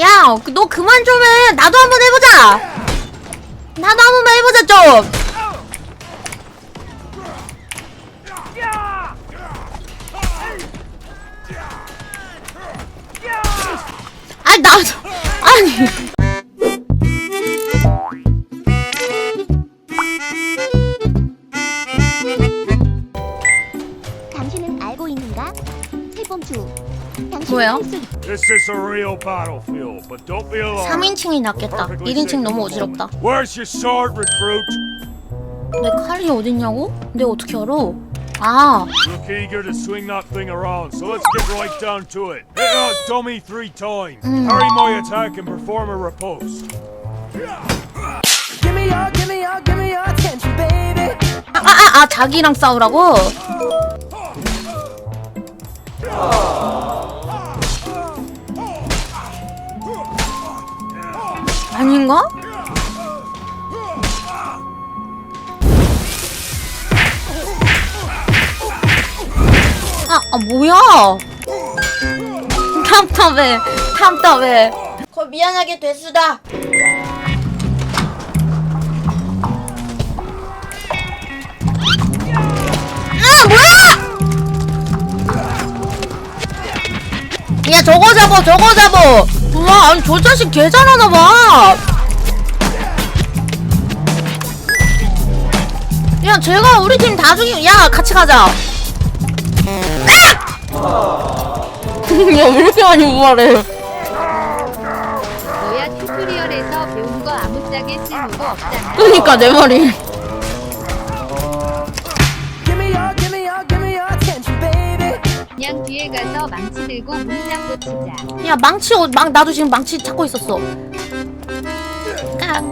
야, 너 그만 좀 해. 나도 한번 해보자. 나도 한 번만 해보자 좀. 아니 나도 아니. 당신은 알고 있는가? 태범주. 할수 This is a real battlefield, but don't be alarmed. 3인칭이 낫겠다. 1인칭 너무 어지럽다. Where's your sword, recruit? 내 칼이 어딨냐고? 내가 어떻게 알아? 아, Look eager to swing that thing around, so let's get right down to it. Hit that dummy three times. Parry my attack and perform a riposte. Give me your, give me your, give me your attention, baby. 아, 아, 아, 자기랑 싸우라고? 아닌가? 아, 아 뭐야? 탐탐해, 탐탐해. 거 미안하게 됐수다. 아 뭐야! 야 저거 잡어 저거 잡어 와 아니 저 자식 개 잘하나봐 야 제가 우리 팀 다 죽이 야 같이 가자 아! 야왜 이렇게 많이 우월해 너야 튜토리얼에서 배운 거 아무짝에 쓸모가 없잖아. 그니까 내 말이 뒤에 가서 망치 들고 문장 고치자. 야 망치 어, 망 나도 지금 망치 찾고 있었어. 깡.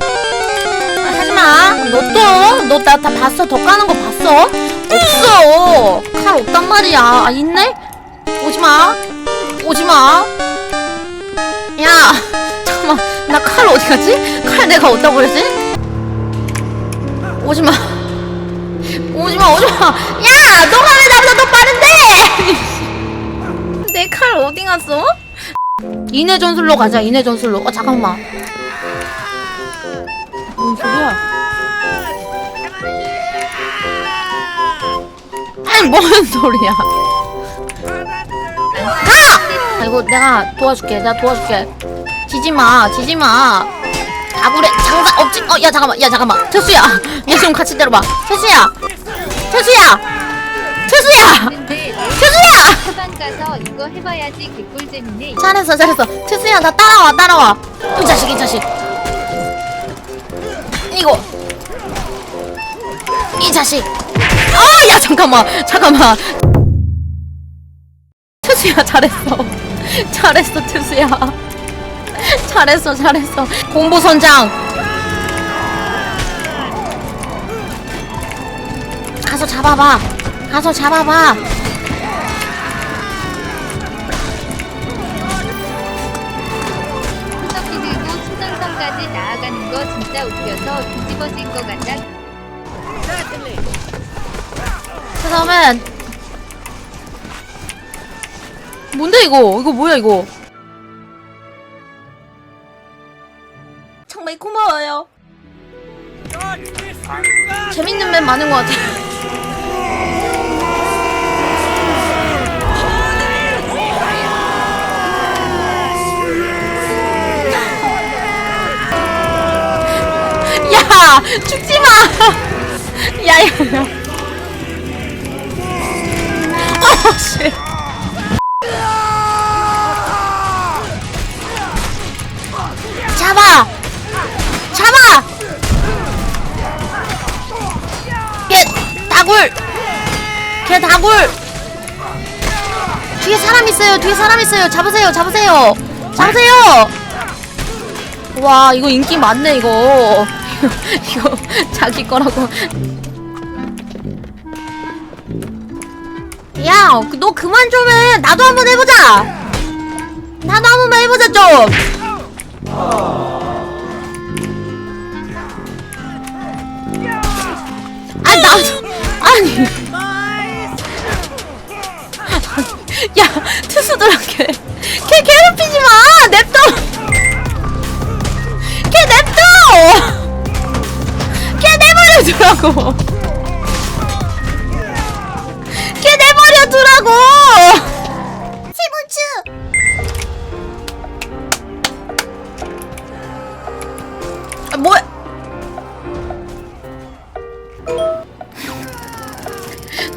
아, 하지마. 너또너 나 다 봤어? 더 까는 거 봤어? 없어. 칼 없단 말이야. 아 있네? 오지마. 오지마. 야 잠깐만. 나 칼 어디 갔지? 칼 내가 어디다 버렸지 오지마. 오지마 오지마. 야 너가 왜 나보다 더 빠른데? 내 칼 어디 갔어? 인해 전술로 가자 인해 전술로. 어 잠깐만. 뭔 소리야? 뭔 소리야? 가! 아, 이거 내가 도와줄게 내가 도와줄게. 지지마 지지마 다구레 장사 없지 어 야 잠깐만 야 잠깐만. 태수야 얘좀 같이 때려봐. 가서 이거 해봐야지 개꿀잼이네. 잘했어 잘했어. 태수야 나 따라와 따라와. 이 자식 이 자식. 이거. 이 자식. 아야 잠깐만 잠깐만. 태수야 잘했어. 잘했어 태수야 잘했어 잘했어. 공보 선장. 가서 잡아봐. 가서 잡아봐. 후석기 들고 수정선까지 나아가는 거 진짜 웃겨서 뒤집어질 것 같다. 그 다음에 뭔데 이거? 이거 뭐야 이거 고마워요. 재밌는 맵 많은 것 같아 야 죽지 마! 야야야. 어, 씨. 걔 다굴! 뒤에 사람 있어요. 뒤에 사람 있어요. 잡으세요. 잡으세요. 잡으세요. 와, 이거 인기 많네, 이거. 이거 자기 거라고. 야, 너 그만 좀 해. 나도 한번 해보자. 나도 한 번만 해보자 좀. 아니 나도 아니 걔 괴롭히지 마! 냅둬! 걔 냅둬! 걔 내버려 두라고! 걔 내버려 두라고! 세븐추! 아, 뭐야?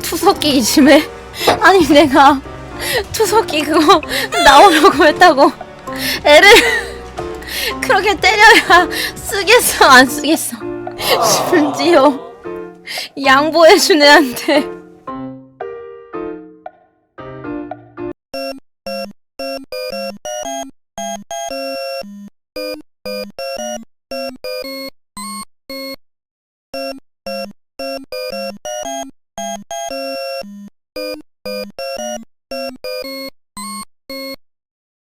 투석기 심해 아니 내가 투석기 그거 나오라고 했다고. 애를 그렇게 때려야 쓰겠어 안 쓰겠어? 심지어 양보해준 애한테